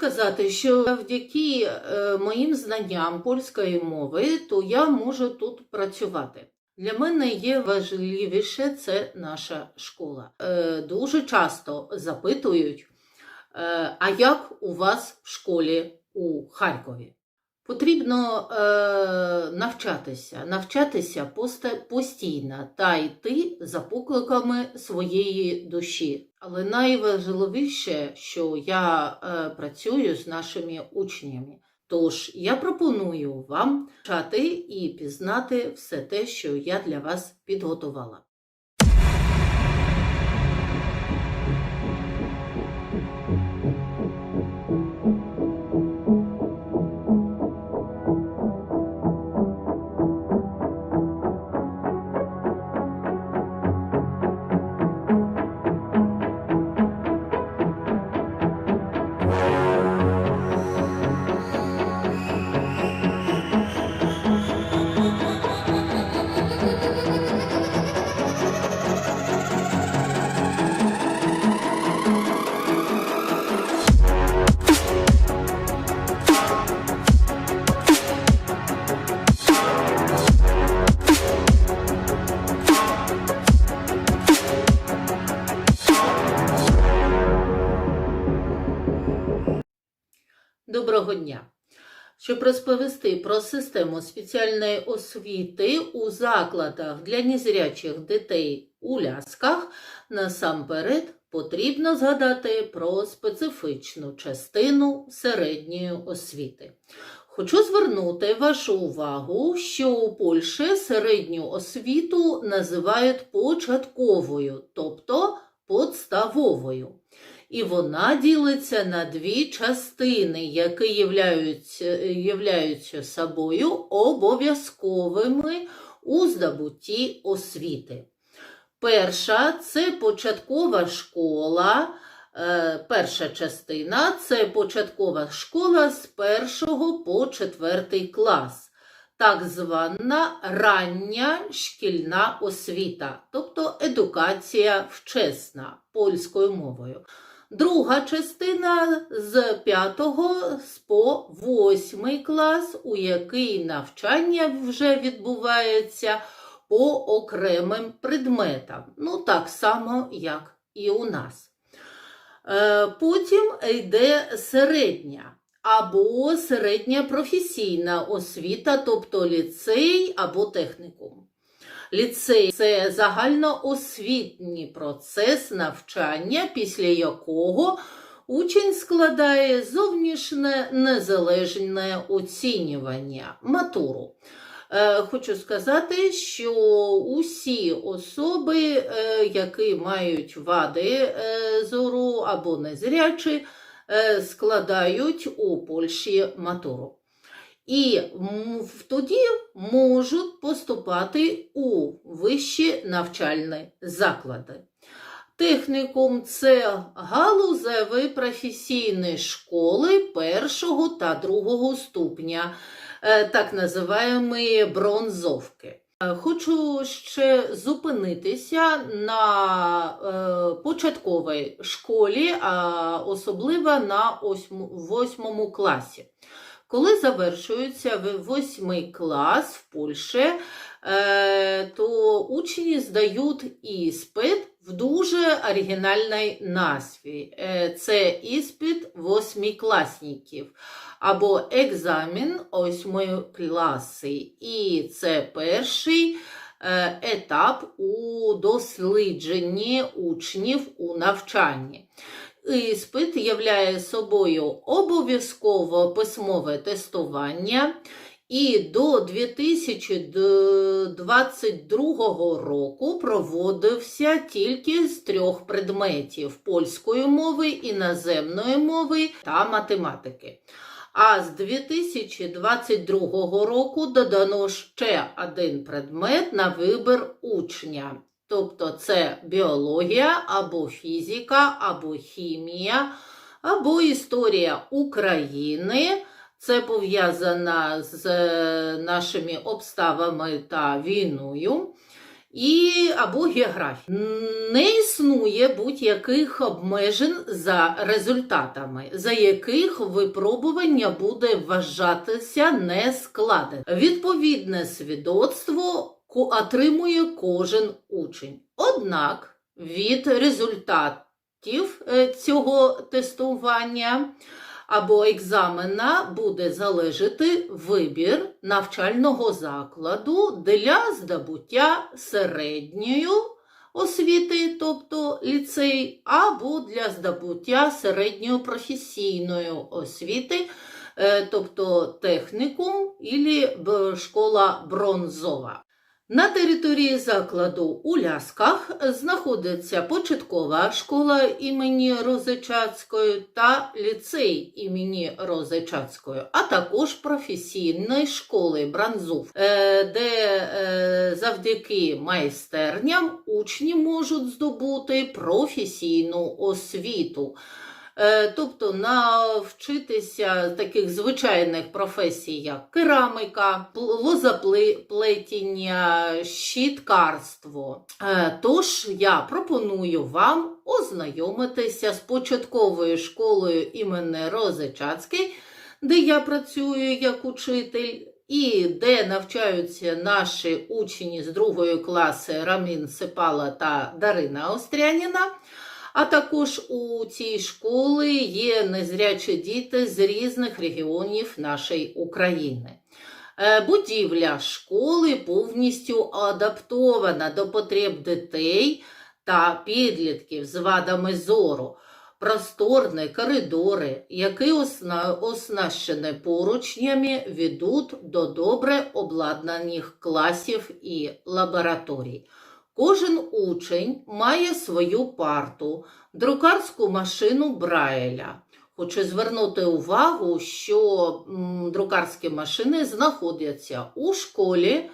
сказати, що завдяки е, моїм знанням польської мови, то я можу тут працювати. Для мене є важливіше це наша школа. Е, дуже часто запитують, е, а як у вас в школі у Харкові? Потрібно е, навчатися, навчатися постійно та йти за покликами своєї душі. Але найважливіше, що я е, працюю з нашими учнями. Тож я пропоную вам чати і пізнати все те, що я для вас підготувала. Щоб розповісти про систему спеціальної освіти у закладах для незрячих дітей у лясках, насамперед потрібно згадати про специфічну частину середньої освіти. Хочу звернути вашу увагу, що у Польщі середню освіту називають початковою, тобто подставовою. І вона ділиться на дві частини, які являються, являються собою обов'язковими у здобутті освіти. Перша це початкова школа. Е, Перша частина це початкова школа з першого по четвертий клас, так звана рання шкільна освіта, тобто едукація вчесна польською мовою. Друга частина з 5 по 8 клас, у який навчання вже відбувається по окремим предметам. Ну, так само, як і у нас. Е, Потім йде середня або середня професійна освіта, тобто ліцей або технікум. Ліцей це загальноосвітній процес навчання, після якого учень складає зовнішнє незалежне оцінювання матуру. Е, Хочу сказати, що усі особи, е, які мають вади е, зору або незрячі, складають у Польщі матуру. І тоді можуть поступати у вищі навчальні заклади. Технікум це галузеві професійні школи першого та другого ступня, е, так називаємо бронзовки. Е, Хочу ще зупинитися на е, початковій школі, а особливо на восьмому класі. Коли завершується восьмий клас в Польщі, е, то учні здають іспит в дуже оригінальній назві. Е, Це іспит восьмикласників або екзамен восьмої класи. І це перший е, етап у дослідженні учнів у навчанні. Іспит являє собою обов'язково письмове тестування, і до 2022 року проводився тільки з трьох предметів польської мови, іноземної мови та математики. А з 2022 року додано ще один предмет на вибір учня. Тобто це біологія або фізика, або хімія, або історія України. Це пов'язано з е, нашими обставами та війною. і або географії. Не існує будь-яких обмежень за результатами, за яких випробування буде вважатися нескладним. Відповідне свідоцтво отримує кожен учень. Однак від результатів е, цього тестування або екзамена буде залежати вибір навчального закладу для здобуття середньої освіти, тобто ліцей, або для здобуття середньої професійної освіти, е, тобто технікум або школа бронзова. На території закладу у Лясках знаходиться початкова школа імені Розичацької та ліцей імені Розичацької, а також професійної школи Бранзув, е, де е, завдяки майстерням учні можуть здобути професійну освіту. Е, Тобто навчитися таких звичайних професій, як кераміка, лозоплетіння, щіткарство. Е, Тож я пропоную вам ознайомитися з початковою школою імені Розичацький, де я працюю як учитель. І де навчаються наші учні з другої класи Рамін Сипала та Дарина Остряніна. А також у цій школі є незрячі діти з різних регіонів нашої України. Е, Будівля школи повністю адаптована до потреб дітей та підлітків з вадами зору. Просторні коридори, які оснащені поручнями, ведуть до добре обладнаних класів і лабораторій. Кожен учень має свою парту, друкарську машину Брайля. Хочу звернути увагу, що друкарські машини знаходяться у школі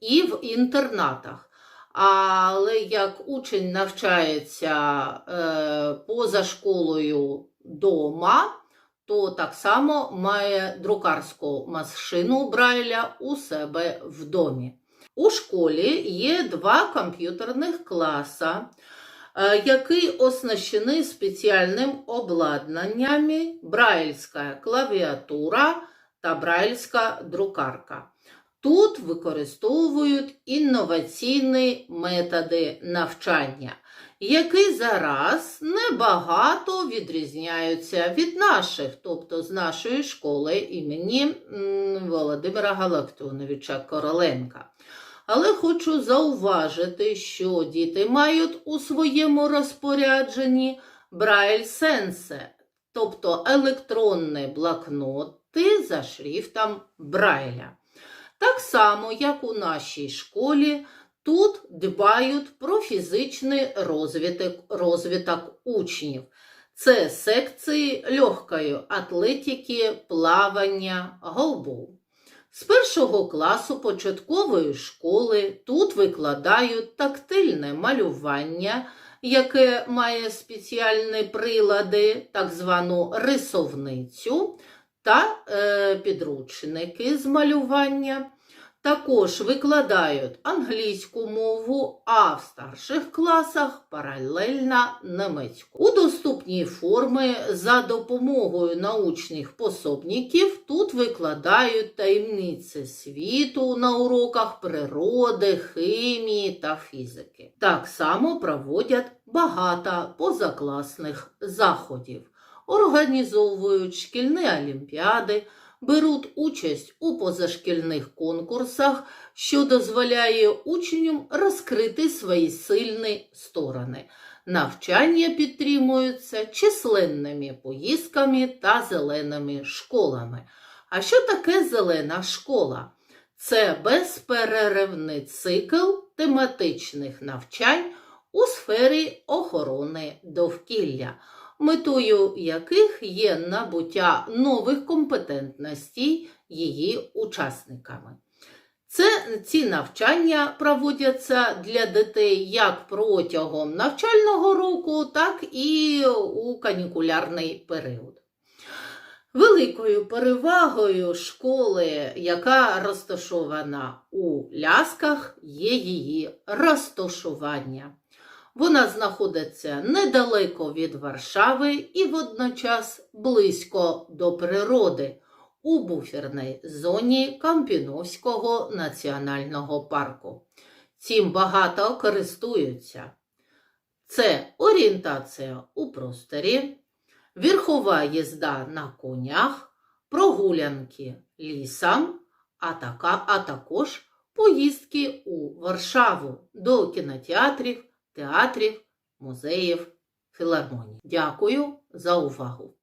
і в інтернатах. Але як учень навчається е, поза школою дома, то так само має друкарську машину Брайля у себе в домі. У школі є два комп'ютерних класи, е, які оснащені спеціальним обладнаннями брайльська клавіатура та брайльська друкарка. Тут використовують інноваційні методи навчання, які зараз небагато відрізняються від наших, тобто з нашої школи імені Володимира Галактоновича Короленка. Але хочу зауважити, що діти мають у своєму розпорядженні Брайль Сенсе, тобто електронні блокноти за шрифтом Брайля. Так само, як у нашій школі, тут дбають про фізичний розвиток, розвиток учнів. Це секції легкої атлетики, плавання, голбол. З першого класу початкової школи тут викладають тактильне малювання, яке має спеціальні прилади, так звану рисовницю та е, підручники з малювання. Також викладають англійську мову, а в старших класах паралельно німецьку. У доступній формі за допомогою научних пособників тут викладають таємниці світу на уроках природи, хімії та фізики. Так само проводять багато позакласних заходів, організовують шкільні олімпіади беруть участь у позашкільних конкурсах, що дозволяє учням розкрити свої сильні сторони. Навчання підтримуються численними поїздками та зеленими школами. А що таке зелена школа? Це безперервний цикл тематичних навчань у сфері охорони довкілля метою яких є набуття нових компетентностей її учасниками. Це ці навчання проводяться для дітей як протягом навчального року, так і у канікулярний період. Великою перевагою школи, яка розташована у Лясках, є її розташування. Вона знаходиться недалеко від Варшави і водночас близько до природи у буферній зоні Кампіновського національного парку. Цим багато користуються. Це орієнтація у просторі, верхова їзда на конях, прогулянки лісом, а, така, а також поїздки у Варшаву до кінотеатрів, театрів, музеїв, філармоній. Дякую за увагу!